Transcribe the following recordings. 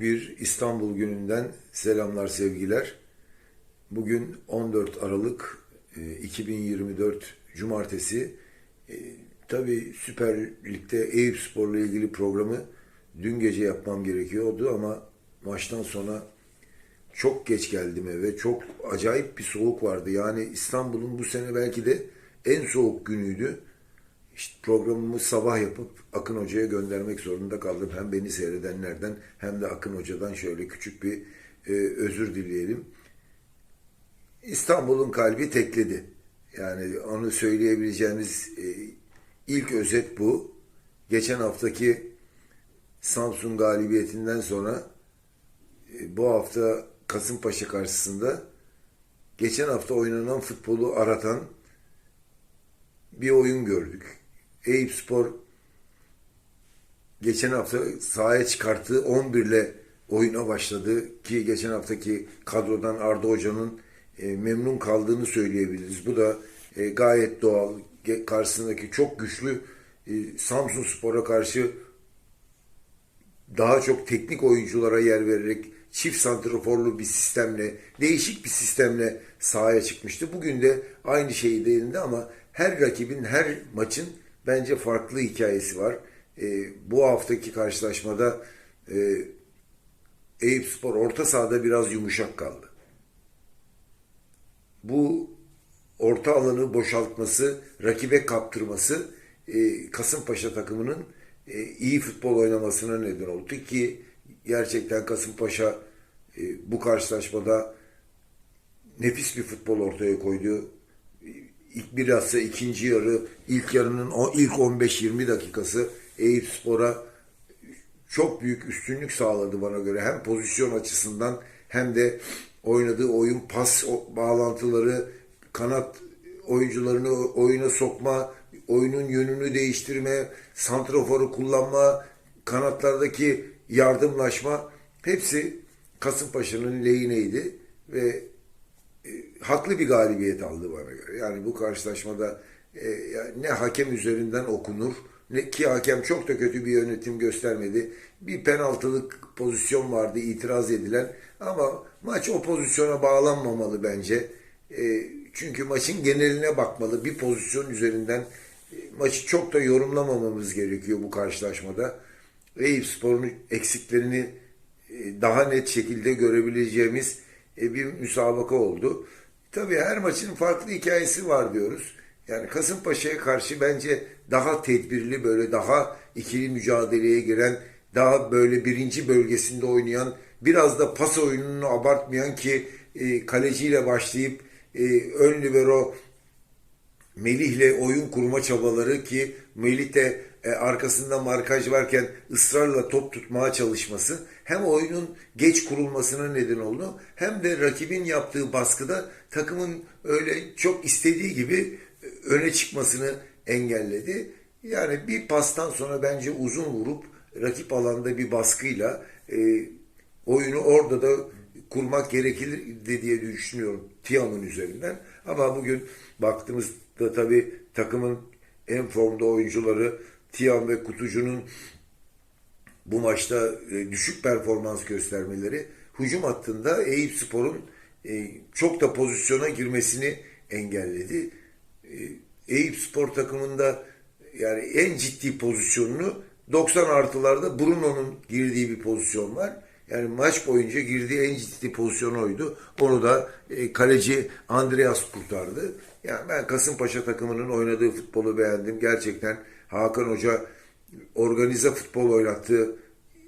Bir İstanbul gününden selamlar sevgiler. Bugün 14 Aralık e, 2024 Cumartesi. E, Tabii Süper Lig'de Eyüp Spor'la ilgili programı dün gece yapmam gerekiyordu ama maçtan sonra çok geç geldim eve. Çok acayip bir soğuk vardı. Yani İstanbul'un bu sene belki de en soğuk günüydü. İşte programımı sabah yapıp Akın Hoca'ya göndermek zorunda kaldım. Hem beni seyredenlerden hem de Akın Hoca'dan şöyle küçük bir e, özür dileyelim. İstanbul'un kalbi tekledi. Yani onu söyleyebileceğimiz e, ilk özet bu. Geçen haftaki Samsun galibiyetinden sonra e, bu hafta Kasımpaşa karşısında geçen hafta oynanan futbolu aratan bir oyun gördük. Eyüp Spor geçen hafta sahaya çıkarttığı 11 ile oyuna başladı ki geçen haftaki kadrodan Arda Hoca'nın e, memnun kaldığını söyleyebiliriz. Bu da e, gayet doğal. Karşısındaki çok güçlü e, Samsun Spor'a karşı daha çok teknik oyunculara yer vererek çift santraforlu bir sistemle, değişik bir sistemle sahaya çıkmıştı. Bugün de aynı şeyi değindi ama her rakibin, her maçın bence farklı hikayesi var. E, bu haftaki karşılaşmada e, Eyüp Spor orta sahada biraz yumuşak kaldı. Bu orta alanı boşaltması, rakibe kaptırması e, Kasımpaşa takımının e, iyi futbol oynamasına neden oldu ki gerçekten Kasımpaşa e, bu karşılaşmada nefis bir futbol ortaya koydu. İlk bilhassa ikinci yarı, ilk yarının o ilk 15-20 dakikası Eyüp Spor'a çok büyük üstünlük sağladı bana göre. Hem pozisyon açısından hem de oynadığı oyun pas bağlantıları, kanat oyuncularını oyuna sokma, oyunun yönünü değiştirme, santraforu kullanma, kanatlardaki yardımlaşma hepsi Kasımpaşa'nın lehine ve e, haklı bir galibiyet aldı bana göre. Yani bu karşılaşmada e, ne hakem üzerinden okunur ne ki hakem çok da kötü bir yönetim göstermedi. Bir penaltılık pozisyon vardı itiraz edilen ama maç o pozisyona bağlanmamalı bence. E, çünkü maçın geneline bakmalı. Bir pozisyon üzerinden e, maçı çok da yorumlamamamız gerekiyor bu karşılaşmada. Eyüp Spor'un eksiklerini e, daha net şekilde görebileceğimiz e, bir müsabaka oldu. Tabii her maçın farklı hikayesi var diyoruz. Yani Kasımpaşa'ya karşı bence daha tedbirli böyle daha ikili mücadeleye giren daha böyle birinci bölgesinde oynayan biraz da pas oyununu abartmayan ki e, kaleciyle başlayıp e, ön libero Melih'le oyun kurma çabaları ki Melih de e, arkasında markaj varken ısrarla top tutmaya çalışması hem oyunun geç kurulmasına neden oldu hem de rakibin yaptığı baskıda takımın öyle çok istediği gibi e, öne çıkmasını engelledi. Yani bir pastan sonra bence uzun vurup rakip alanda bir baskıyla e, oyunu orada da kurmak gerekirdi diye düşünüyorum Tiam'ın üzerinden. Ama bugün baktığımızda tabii takımın en formda oyuncuları Tiam ve Kutucu'nun bu maçta e, düşük performans göstermeleri hücum hattında Eyüp Spor'un e, çok da pozisyona girmesini engelledi. E, Eyüp Spor takımında yani en ciddi pozisyonunu 90 artılarda Bruno'nun girdiği bir pozisyon var. Yani maç boyunca girdiği en ciddi pozisyon oydu. Onu da kaleci Andreas kurtardı. Yani ben Kasımpaşa takımının oynadığı futbolu beğendim. Gerçekten Hakan Hoca organize futbol oynattı.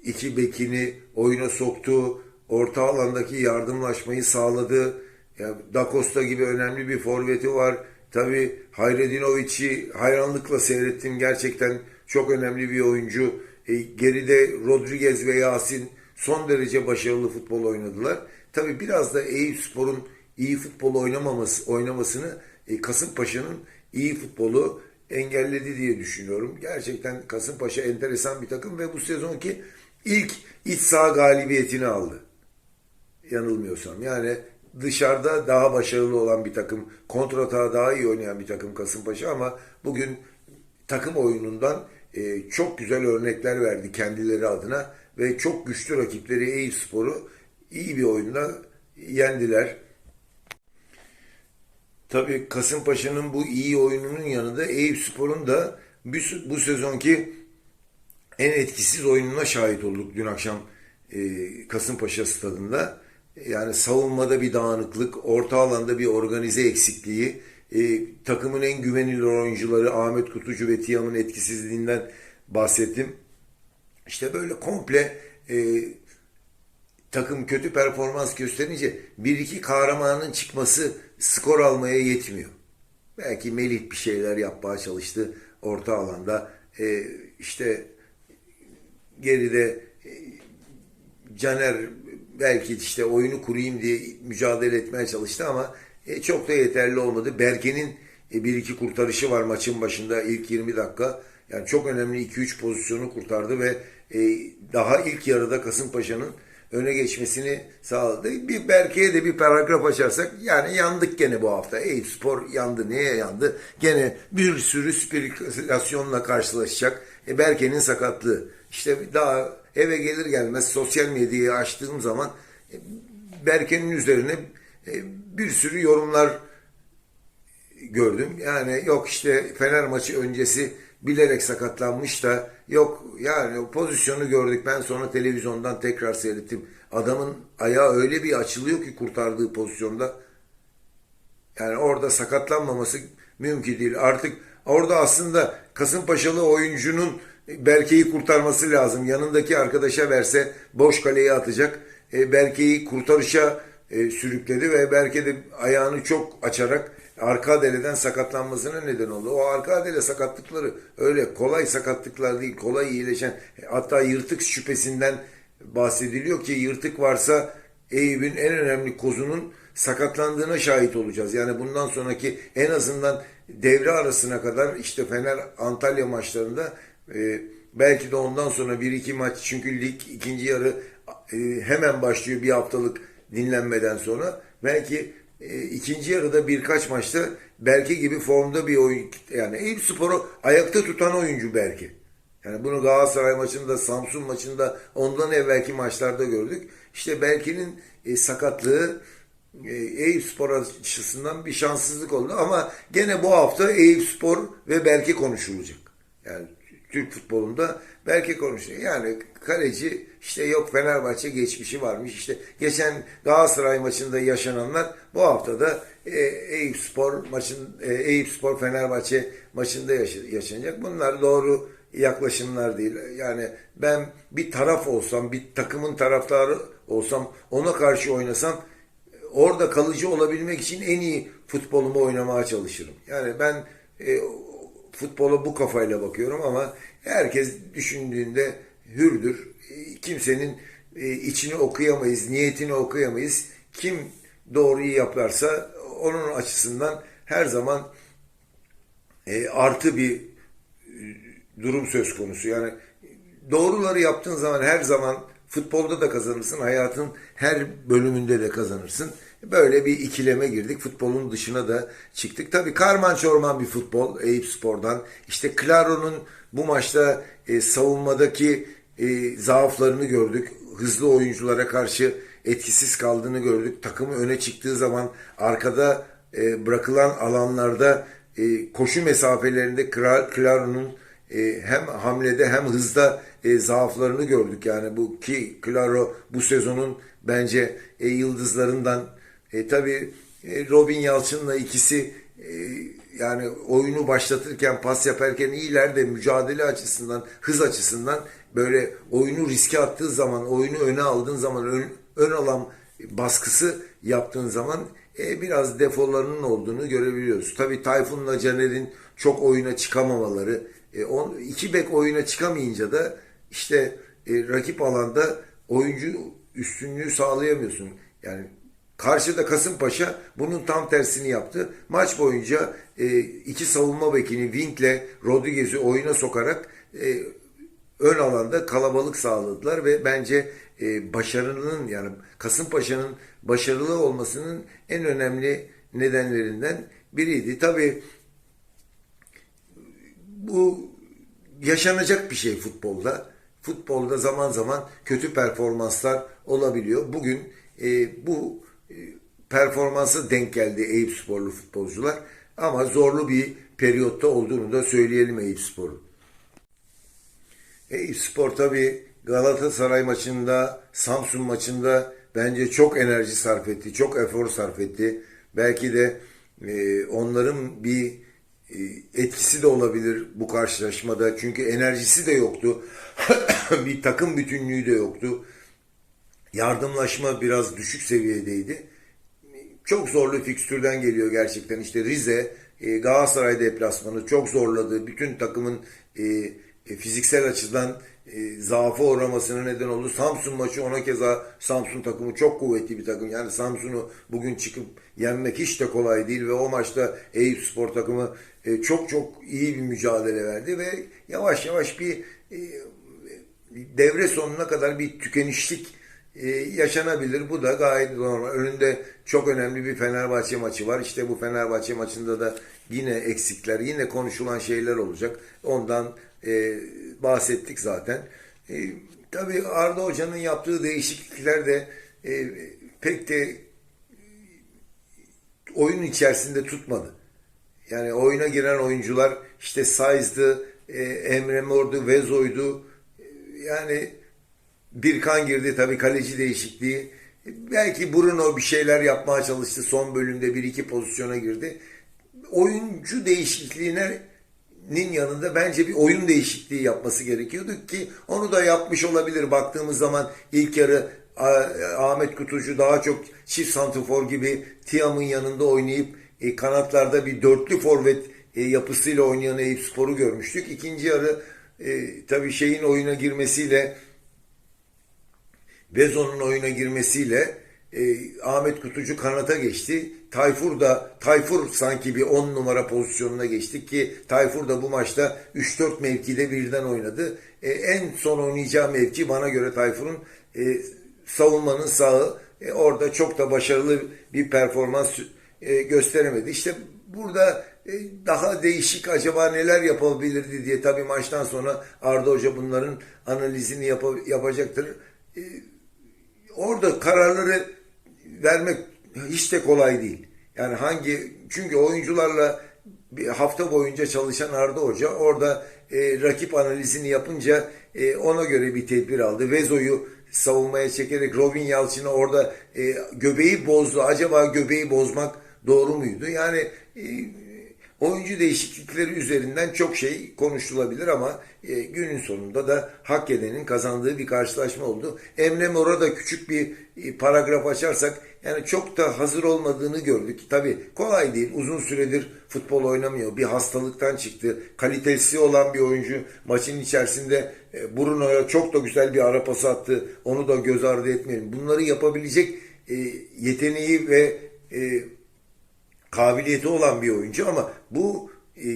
İki bekini oyuna soktu. Orta alandaki yardımlaşmayı sağladı. Ya Da Costa gibi önemli bir forveti var. Tabi Hayredinovic'i hayranlıkla seyrettim. Gerçekten çok önemli bir oyuncu. E, geride Rodriguez ve Yasin son derece başarılı futbol oynadılar. Tabi biraz da Eyüp Spor'un iyi futbol oynamaması, oynamasını e, Kasımpaşa'nın iyi futbolu engelledi diye düşünüyorum. Gerçekten Kasımpaşa enteresan bir takım ve bu sezonki ilk iç saha galibiyetini aldı yanılmıyorsam. Yani dışarıda daha başarılı olan bir takım, kontratağı daha iyi oynayan bir takım Kasımpaşa ama bugün takım oyunundan e, çok güzel örnekler verdi kendileri adına. ve çok güçlü rakipleri Eyüpspor'u iyi bir oyunla yendiler. Tabii Kasımpaşa'nın bu iyi oyununun yanında Eyüpspor'un da bu, bu sezonki en etkisiz oyununa şahit olduk dün akşam e, Kasımpaşa stadında. Yani savunmada bir dağınıklık, orta alanda bir organize eksikliği, e, takımın en güvenilir oyuncuları Ahmet Kutucu ve Tiam'ın etkisizliğinden bahsettim. İşte böyle komple e, takım kötü performans gösterince bir iki kahramanın çıkması skor almaya yetmiyor. Belki Melih bir şeyler yapmaya çalıştı orta alanda. E, işte geride e, Caner belki işte oyunu kurayım diye mücadele etmeye çalıştı ama e, çok da yeterli olmadı. Berke'nin e, bir iki kurtarışı var maçın başında ilk 20 dakika. Yani çok önemli 2-3 pozisyonu kurtardı ve e, daha ilk yarıda Kasımpaşa'nın öne geçmesini sağladı. Bir Berke'ye de bir paragraf açarsak yani yandık gene bu hafta. Eyüp Spor yandı. Neye yandı? Gene bir sürü spekülasyonla karşılaşacak. E, Berke'nin sakatlığı. İşte daha eve gelir gelmez sosyal medyayı açtığım zaman e, Berke'nin üzerine e, bir sürü yorumlar gördüm. Yani yok işte Fener maçı öncesi bilerek sakatlanmış da yok yani o pozisyonu gördük. Ben sonra televizyondan tekrar seyrettim. Adamın ayağı öyle bir açılıyor ki kurtardığı pozisyonda. Yani orada sakatlanmaması mümkün değil. Artık orada aslında Kasımpaşalı oyuncunun Berke'yi kurtarması lazım. Yanındaki arkadaşa verse boş kaleye atacak. E, Berke'yi kurtarışa e, sürükledi ve Berke de ayağını çok açarak arka deleden sakatlanmasına neden oldu. O arka dele sakatlıkları öyle kolay sakatlıklar değil, kolay iyileşen hatta yırtık şüphesinden bahsediliyor ki yırtık varsa Eyüp'ün en önemli kozunun sakatlandığına şahit olacağız. Yani bundan sonraki en azından devre arasına kadar işte Fener Antalya maçlarında e, belki de ondan sonra bir iki maç çünkü lig ikinci yarı e, hemen başlıyor bir haftalık dinlenmeden sonra. Belki e, ikinci yarıda birkaç maçta Berke gibi formda bir oyun yani Eyüp Spor'u ayakta tutan oyuncu Berke. Yani bunu Galatasaray maçında, Samsun maçında ondan evvelki maçlarda gördük. İşte Berke'nin e, sakatlığı e, Eyüp Spor açısından bir şanssızlık oldu ama gene bu hafta Eyüp Spor ve Berke konuşulacak. Yani Türk futbolunda belki konuşuyor. Yani kaleci işte yok Fenerbahçe geçmişi varmış. İşte geçen Galatasaray maçında yaşananlar bu hafta da e, Eyüp Spor maçın e, Eyüp Spor Fenerbahçe maçında yaşanacak. Bunlar doğru yaklaşımlar değil. Yani ben bir taraf olsam, bir takımın taraftarı olsam, ona karşı oynasam orada kalıcı olabilmek için en iyi futbolumu oynamaya çalışırım. Yani ben e, futbola bu kafayla bakıyorum ama herkes düşündüğünde hürdür. Kimsenin e, içini okuyamayız, niyetini okuyamayız. Kim doğruyu yaparsa onun açısından her zaman e, artı bir e, durum söz konusu. Yani doğruları yaptığın zaman her zaman futbolda da kazanırsın, hayatın her bölümünde de kazanırsın. Böyle bir ikileme girdik. Futbolun dışına da çıktık. Tabii karman çorman bir futbol Eyüp Spor'dan. İşte Claro'nun bu maçta e, savunmadaki e, zaaflarını gördük. Hızlı oyunculara karşı etkisiz kaldığını gördük. Takımı öne çıktığı zaman arkada e, bırakılan alanlarda e, koşu mesafelerinde Claro'nun e, hem hamlede hem hızda e, zaaflarını gördük. Yani bu ki Claro bu sezonun bence e, yıldızlarından e, tabii e, Robin Yalçın'la ikisi e, yani oyunu başlatırken pas yaparken iyiler de mücadele açısından, hız açısından böyle oyunu riske attığı zaman, oyunu öne aldığın zaman, ön, ön alan baskısı yaptığın zaman e, biraz defolarının olduğunu görebiliyoruz. Tabii Tayfun'la Caner'in çok oyuna çıkamamaları, e, on, iki bek oyuna çıkamayınca da işte e, rakip alanda oyuncu üstünlüğü sağlayamıyorsun. Yani Karşıda Kasımpaşa bunun tam tersini yaptı. Maç boyunca e, iki savunma bekini Wink'le Rodriguez'i oyuna sokarak e, ön alanda kalabalık sağladılar ve bence e, başarının yani Kasımpaşa'nın başarılı olmasının en önemli nedenlerinden biriydi. Tabi bu yaşanacak bir şey futbolda. futbolda zaman zaman kötü performanslar olabiliyor. Bugün e, bu performansa denk geldi Eyüp Sporlu futbolcular. Ama zorlu bir periyotta olduğunu da söyleyelim Eyüp Spor'un. Eyüp Spor tabi Galatasaray maçında, Samsun maçında bence çok enerji sarf etti, çok efor sarf etti. Belki de e, onların bir e, etkisi de olabilir bu karşılaşmada. Çünkü enerjisi de yoktu. bir takım bütünlüğü de yoktu. Yardımlaşma biraz düşük seviyedeydi. Çok zorlu fikstürden geliyor gerçekten. İşte Rize, e, Galatasaray deplasmanı çok zorladı. Bütün takımın e, e, fiziksel açıdan e, zaafı uğramasına neden oldu. Samsun maçı ona keza Samsun takımı çok kuvvetli bir takım. Yani Samsun'u bugün çıkıp yenmek hiç de kolay değil ve o maçta Eyüp Spor takımı e, çok çok iyi bir mücadele verdi ve yavaş yavaş bir e, devre sonuna kadar bir tükenişlik e, yaşanabilir. Bu da gayet normal. Önünde çok önemli bir Fenerbahçe maçı var. İşte bu Fenerbahçe maçında da yine eksikler, yine konuşulan şeyler olacak. Ondan e, bahsettik zaten. E, tabii Arda Hoca'nın yaptığı değişiklikler de e, pek de oyun içerisinde tutmadı. Yani oyuna giren oyuncular işte Saiz'dı, e, Emre Mor'du, Vezo'ydu. E, yani Birkan girdi tabii kaleci değişikliği. Belki Bruno bir şeyler yapmaya çalıştı. Son bölümde bir iki pozisyona girdi. Oyuncu değişikliğine nin yanında bence bir oyun değişikliği yapması gerekiyordu ki onu da yapmış olabilir. Baktığımız zaman ilk yarı Ahmet Kutucu daha çok çift santifor gibi Tiam'ın yanında oynayıp e, kanatlarda bir dörtlü forvet e, yapısıyla oynayan Eyüp Spor'u görmüştük. İkinci yarı e, tabii şeyin oyuna girmesiyle Bezo'nun oyuna girmesiyle e, Ahmet Kutucu kanata geçti. Tayfur da Tayfur sanki bir 10 numara pozisyonuna geçti ki Tayfur da bu maçta 3-4 mevkide birden oynadı. E, en son oynayacağı mevki bana göre Tayfur'un e, savunmanın sağı. E, orada çok da başarılı bir performans e, gösteremedi. İşte burada e, daha değişik acaba neler yapabilirdi diye tabii maçtan sonra Arda Hoca bunların analizini yap yapacaktır. E, orada kararları vermek hiç de kolay değil. Yani hangi çünkü oyuncularla bir hafta boyunca çalışan Arda Hoca orada e, rakip analizini yapınca e, ona göre bir tedbir aldı. Vezo'yu savunmaya çekerek Robin Yalçın'ı orada e, göbeği bozdu. Acaba göbeği bozmak doğru muydu? Yani e, oyuncu değişiklikleri üzerinden çok şey konuşulabilir ama e, günün sonunda da hak edenin kazandığı bir karşılaşma oldu. Emre Mor'a da küçük bir e, paragraf açarsak yani çok da hazır olmadığını gördük. Tabi kolay değil. Uzun süredir futbol oynamıyor. Bir hastalıktan çıktı. Kalitesi olan bir oyuncu maçın içerisinde e, Bruno'ya çok da güzel bir ara pası attı. Onu da göz ardı etmeyelim. Bunları yapabilecek e, yeteneği ve e, kabiliyeti olan bir oyuncu ama bu e,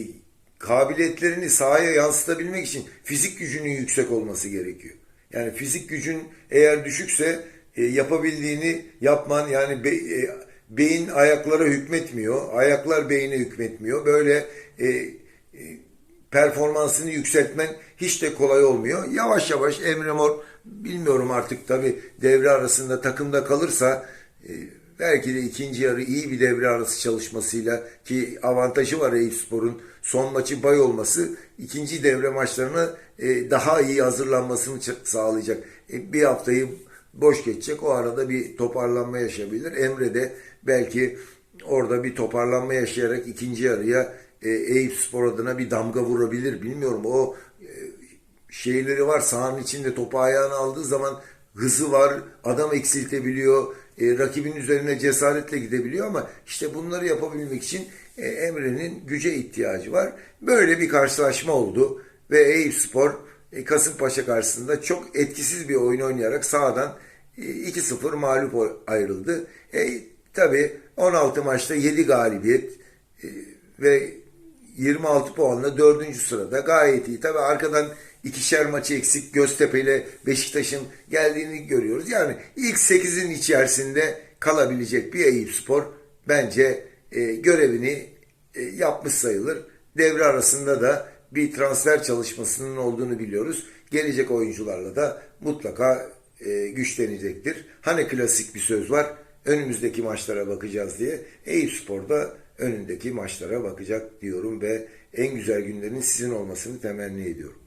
kabiliyetlerini sahaya yansıtabilmek için fizik gücünün yüksek olması gerekiyor. Yani fizik gücün eğer düşükse e, yapabildiğini yapman yani be, e, beyin ayaklara hükmetmiyor. Ayaklar beyine hükmetmiyor. Böyle e, e, performansını yükseltmen hiç de kolay olmuyor. Yavaş yavaş Emre Mor bilmiyorum artık tabi devre arasında takımda kalırsa e, belki de ikinci yarı iyi bir devre arası çalışmasıyla ki avantajı var Eyüpspor'un son maçı bay olması ikinci devre maçlarına e, daha iyi hazırlanmasını sağlayacak. E, bir haftayı boş geçecek. O arada bir toparlanma yaşayabilir. Emre de belki orada bir toparlanma yaşayarak ikinci yarıya e, Eyüp adına bir damga vurabilir. Bilmiyorum o e, şeyleri var. Sahanın içinde topu ayağına aldığı zaman hızı var. Adam eksiltebiliyor. E, rakibin üzerine cesaretle gidebiliyor ama işte bunları yapabilmek için e, Emre'nin güce ihtiyacı var. Böyle bir karşılaşma oldu ve Eyüp Spor e, Kasımpaşa karşısında çok etkisiz bir oyun oynayarak sağdan e, 2-0 mağlup ayrıldı. E, Tabi 16 maçta 7 galibiyet e, ve 26 puanla 4. sırada gayet iyi. Tabi arkadan ikişer maçı eksik Göztepe ile Beşiktaş'ın geldiğini görüyoruz. Yani ilk 8'in içerisinde kalabilecek bir Eyüp Spor bence e, görevini e, yapmış sayılır. Devre arasında da bir transfer çalışmasının olduğunu biliyoruz. gelecek oyuncularla da mutlaka e, güçlenecektir. Hani klasik bir söz var, önümüzdeki maçlara bakacağız diye. Eyüp Spor da önündeki maçlara bakacak diyorum ve en güzel günlerin sizin olmasını temenni ediyorum.